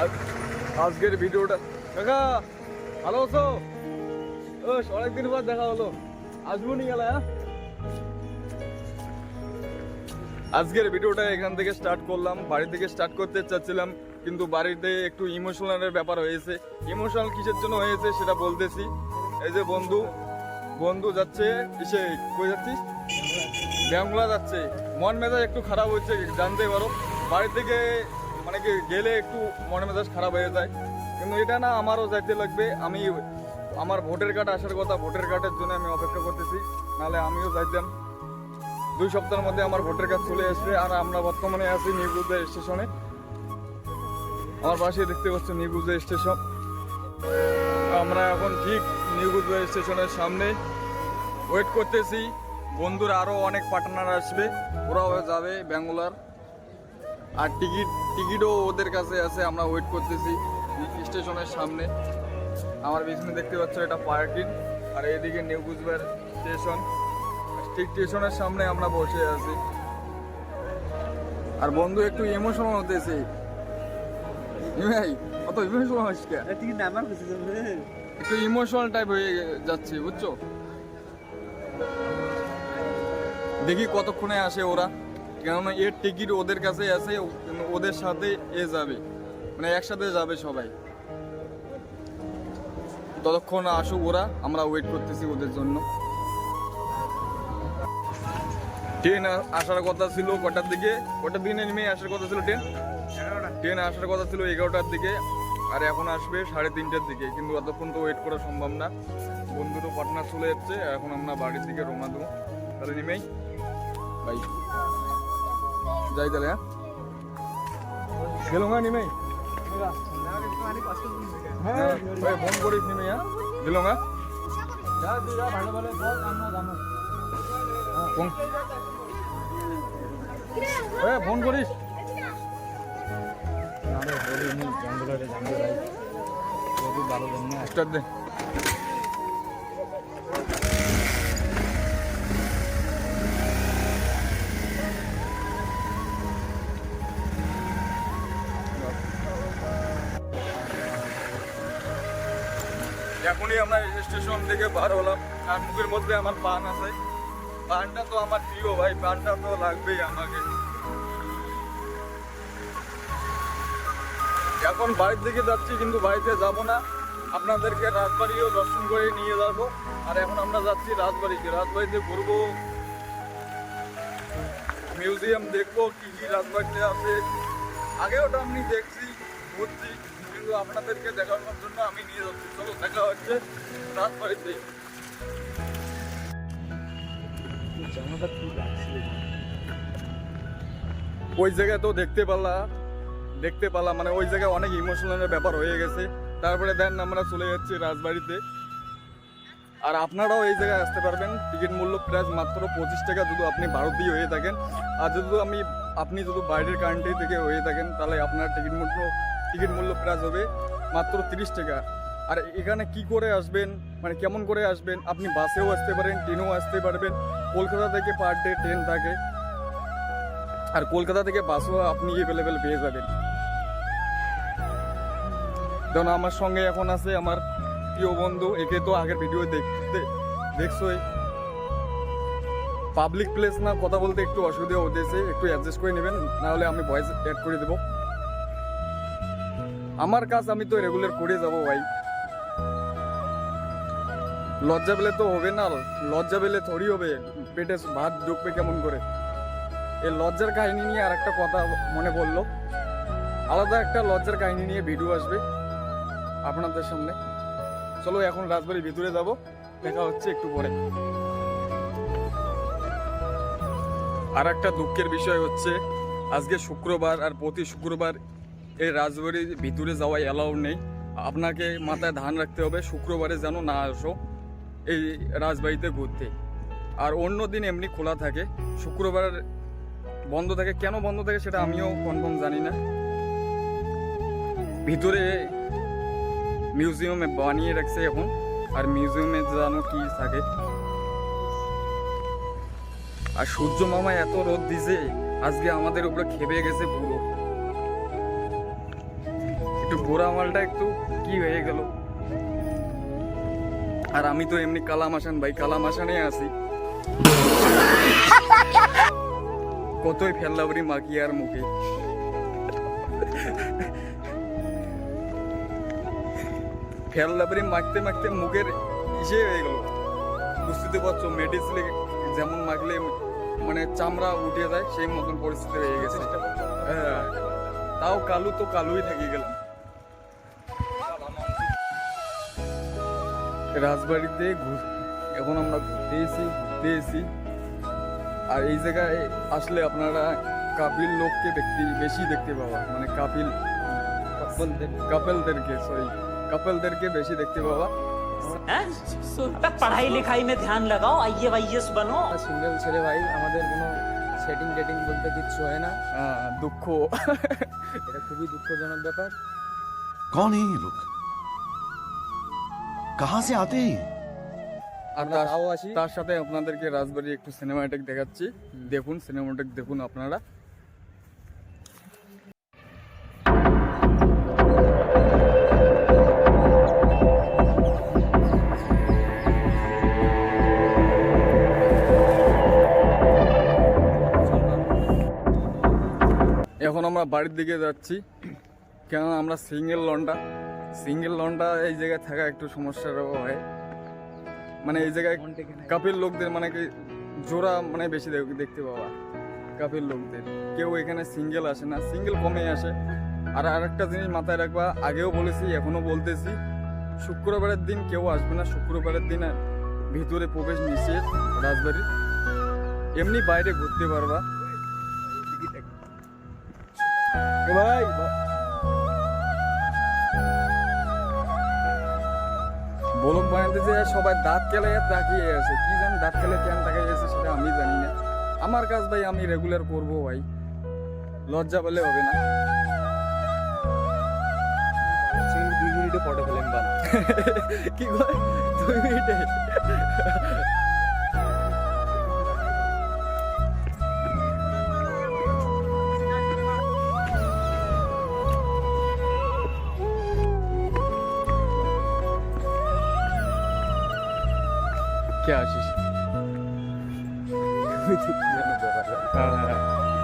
আজ- আজকের ভিডিওটা কাকা, ভালো আছো? অনেকদিন পর দেখা হলো। আসব নি গেলা আজকের ভিডিওটা এখান থেকে স্টার্ট করলাম। বাড়ি থেকে স্টার্ট করতে চাচ্ছিলাম, কিন্তু বাড়িতে একটু ইমোশনালের ব্যাপার হয়েছে। ইমোশনাল কিসের জন্য হয়েছে সেটা বলতেছি। এই যে বন্ধু বন্ধু যাচ্ছে, এসে কই যাচ্ছিস? ব্যাংলা যাচ্ছে। মন মেজাজ একটু খারাপ হচ্ছে, জানতে পারো। বাড়ি থেকে মানে কি গেলে একটু মন মেজাজ খারাপ হয়ে যায়। কিন্তু এটা না আমারও যাইতে লাগবে। আমি আমার ভোটের কার্ড আসার কথা, ভোটের কার্ডের জন্য আমি অপেক্ষা করতেছি। নাহলে আমিও যাইতাম দুই সপ্তাহের মধ্যে আমার ভোটের কার্ড চলে আসবে। আর আমরা বর্তমানে আছি নিউগুজা স্টেশনে। আমার পাশে দেখতে পাচ্ছ নিউগুজা স্টেশন। আমরা এখন ঠিক নিউগুজা স্টেশনের সামনে। ওয়েট করতেছি। বন্ধুরা আরও অনেক পার্টনার আসবে। ওরাও যাবে ব্যাঙ্গালোর। আর টিকিট টিকিটও ওদের কাছে আছে আমরা ওয়েট করতেছি স্টেশনের সামনে। আমার পিছনে দেখতে পাচ্ছ এটা পার্কিং আর এইদিকে নিউ কুচবিহার স্টেশন ঠিক স্টেশনের সামনে আমরা বসে আছি। আর বন্ধু একটু ইমোশনাল হতেছে। ভাই কত ইমোশনাল হচ্ছে টিকিট নাম্বার একটু ইমোশনাল টাইপ হয়ে যাচ্ছে বুঝছ? দেখি কতক্ষণে আসে ওরা। কেননা এর টিকিট ওদের কাছে আছে ওদের সাথে এ যাবে। মানে একসাথে যাবে সবাই। ততক্ষণ আসুক ওরা আমরা ওয়েট করতেছি ওদের জন্য। ট্রেন আসার কথা ছিল কটার দিকে? কটার দিনে নেমে আসার কথা ছিল ট্রেন? ট্রেন আসার কথা ছিল এগারোটার দিকে আর এখন আসবে সাড়ে তিনটের দিকে কিন্তু অতক্ষণ তো ওয়েট করা সম্ভব না। বন্ধুরও পাটনা চলে যাচ্ছে এখন আমরা বাড়ির দিকে রওনা দেবো। তাহলে নেমেই বাই যাই তাহলে হ্যাঁ গেল না নেমেই হ্যাঁ ওই ফোন করিস নেমেই হ্যাঁ গেল না ফোন এ, ফোন করিস স্টার্ট দে এখনই আমরা স্টেশন থেকে বার হলাম। আর মুখের মধ্যে আমার পান আছে। পানটা তো আমার প্রিয় ভাই, পানটা তো লাগবেই আমাকে। এখন বাড়ির দিকে যাচ্ছি, কিন্তু বাড়িতে যাব না। আপনাদেরকে রাজবাড়িও দর্শন করে নিয়ে যাব। আর এখন আমরা যাচ্ছি রাজবাড়িতে। রাজবাড়িতে ঘুরবো। মিউজিয়াম দেখব, কি কি রাজবাড়িতে আছে। আগেও ওটা আমি দেখছি, ঘুরছি। আপনাদেরকে দেখানোর জন্য আমি নিয়ে যাচ্ছি। চলো, দেখা হচ্ছে ওই জায়গায় তো দেখতে পারলা, দেখতে পারলাম মানে ওই জায়গায় অনেক ইমোশনালের ব্যাপার হয়ে গেছে। তারপরে দেন আমরা চলে যাচ্ছি রাজবাড়িতে। আর আপনারাও এই জায়গায় আসতে পারবেন। টিকিট মূল্য প্রায় মাত্র পঁচিশ টাকা, যদি আপনি ভারতীয় হয়ে থাকেন। আর যদি আমি আপনি যদি বাইরের কান্ট্রি থেকে হয়ে থাকেন, তাহলে আপনার টিকিট মূল্য টিকিট মূল্য প্রাইস হবে মাত্র তিরিশ টাকা। আর এখানে কি করে আসবেন? মানে কেমন করে আসবেন? আপনি বাসেও আসতে পারেন, ট্রেনেও আসতে পারবেন। কলকাতা থেকে পার ডে ট্রেন থাকে। আর কলকাতা থেকে বাসও আপনি অ্যাভেলেবেল পেয়ে যাবেন। যেমন আমার সঙ্গে এখন আছে আমার প্রিয় বন্ধু, একে তো আগের ভিডিও দেখতে, দেখছোই। পাবলিক প্লেস না, কথা বলতে একটু অসুবিধা হতেছে, একটু অ্যাডজাস্ট করে নেবেন, নাহলে আমি ভয়েস অ্যাড করে দেবো। আমার কাজ আমি তো রেগুলার করে যাব ভাই। লজ্জা পেলে তো হবে না, লজ্জা পেলে থরি হবে, পেটে ভাত ঢুকবে কেমন করে? এই লজ্জার কাহিনী নিয়ে আর একটা কথা মনে পড়ল। আলাদা একটা লজ্জার কাহিনী নিয়ে ভিডিও আসবে আপনাদের সামনে। চলো এখন রাজবাড়ির ভিতরে যাব, দেখা হচ্ছে একটু পরে। আর একটা দুঃখের বিষয় হচ্ছে, আজকে শুক্রবার আর প্রতি শুক্রবার এই রাজবাড়ির ভিতরে যাওয়া অ্যালাউ নেই। আপনাকে মাথায় ধান রাখতে হবে, শুক্রবারে যেন না আসো এই রাজবাড়িতে ঘুরতে। আর অন্য দিন এমনি খোলা থাকে। শুক্রবার বন্ধ থাকে। কেন বন্ধ থাকে সেটা আমিও কনফার্ম জানি না। ভিতরে মিউজিয়ামে বানিয়ে রাখছে এখন। আর মিউজিয়ামে জানো কি থাকে। আর সূর্য মামা এত রোদ দিছে, আজকে আমাদের উপরে খেপে গেছে পুরো। একটু গোড়া মালটা একটু কি হয়ে গেল? আর আমি তো এমনি কালাম আসান ভাই কালাম আসানে আছি। কতই ফেললাবরি মাকি আর মুখে। ফেললাবরি মাখতে মাখতে মুখের ইসে হয়ে গেল। বুঝতে পারছ মেডিসিন যেমন মাখলে মানে চামড়া উঠে যায় সেই মতন পরিস্থিতি হয়ে গেছে। হ্যাঁ। তাও কালু তো কালুই থেকে গেলাম। রাজবাড়িতে এখন আমরা ঘুরতে এসি ঘুরতে এসি আর এই জায়গায় আসলে আপনারা কাপিল লোককে ব্যক্তি বেশি দেখতে পাওয়া মানে কাপিল কাপেলদেরকে সরি কাপেলদেরকে বেশি দেখতে পাওয়া হ্যাঁ? পড়াই লেখাই মে ধ্যান লাগাও আইয়ে আইএস বানো। সিঙ্গেল ছেলে ভাই আমাদের কোনো সেটিং ডেটিং বলতে কিছু হয় না। হ্যাঁ, দুঃখ। এটা খুবই দুঃখজনক ব্যাপার। কোন এই লোক? कहां से आते हैं ये? আর আমরা তার- তাও আসি তার সাথে আপনাদেরকে রাজবাড়ি একটু সিনেমাটেক দেখাচ্ছি দেখুন সিনেমাটেক দেখুন আপনারা এখন আমরা বাড়ির দিকে যাচ্ছি কেন আমরা সিঙ্গেল লন্ডা সিঙ্গেল লন্ডা এই জায়গায় থাকা একটু সমস্যার হয়। মানে এই জায়গায় কাপের লোকদের মানে কি জোড়া মানে বেশি দেখ- দেখতে পাওয়া কাপের লোকদের। কেউ এখানে সিঙ্গেল আসে না সিঙ্গেল কমে আসে। আর আরেকটা জিনিস মাথায় রাখবা আগেও বলেছি এখনও বলতেছি শুক্রবারের দিন কেউ আসবে না শুক্রবারের দিন ভিতরে প্রবেশ নিষেধ রাজবাড়ির এমনি বাইরে ঘুরতে পারবা। ভাই বলক বানাতে যে সবাই দাঁত কেলে তাকিয়ে আছে কি জানি দাঁত কেলে কেন তাকিয়ে আছে সেটা আমি জানি না। আমার কাজ ভাই আমি রেগুলার করব ভাই। লজ্জা পেলে হবে না। সেকেন্ড দুই মিনিটে ফটো ফেলেন কি কয়? দুই মিনিটে? আসিস হ্যাঁ,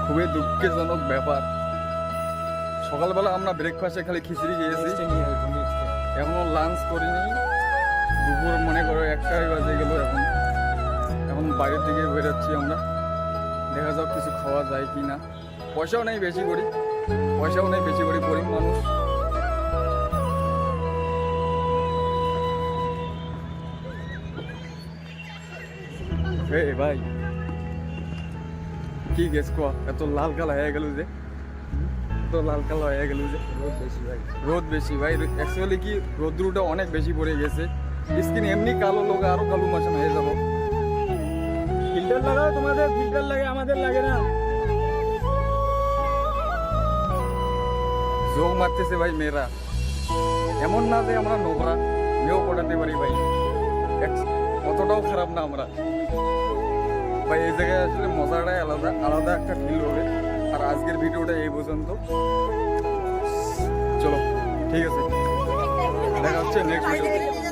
খুবই দুঃখজনক ব্যাপার। সকালবেলা আমরা ব্রেকফাস্টে খালি খিচুড়ি খেয়েছি। এখনও লাঞ্চ করিনি। দুপুর মনে করো একটাই বাজে গেল এখন। এখন বাইরের দিকে বেরোচ্ছি আমরা। দেখা যাক কিছু খাওয়া যায় কি না পয়সাও নেই বেশি করি। পয়সাও নেই বেশি করি গরিব মানুষ। এ ভাই কি গেছ কোয়া এত লাল কালা হয়ে গেল যে এত লাল কালা হয়ে গেল যে রোদ বেশি ভাই রোদ বেশি ভাই অ্যাকচুয়ালি কি রোদ্রুটা অনেক বেশি পড়ে গেছে স্কিন এমনি কালো লোক আরও কালো মাসে হয়ে যাব ফিল্টার লাগাও তোমাদের ফিল্টার লাগে আমাদের লাগে না যোগ মারতেছে ভাই মেয়েরা এমন না যে আমরা নোংরা মেয়েও পটাতে পারি ভাই এক- অতটাও খারাপ না আমরা। ভাই, এই জায়গায় আসলে মজাটাই আলাদা আলাদা একটা ফিল হবে। আর আজকের ভিডিওটা এই পর্যন্ত। চলো, ঠিক আছে। দেখা হচ্ছে নেক্সট ভিডিও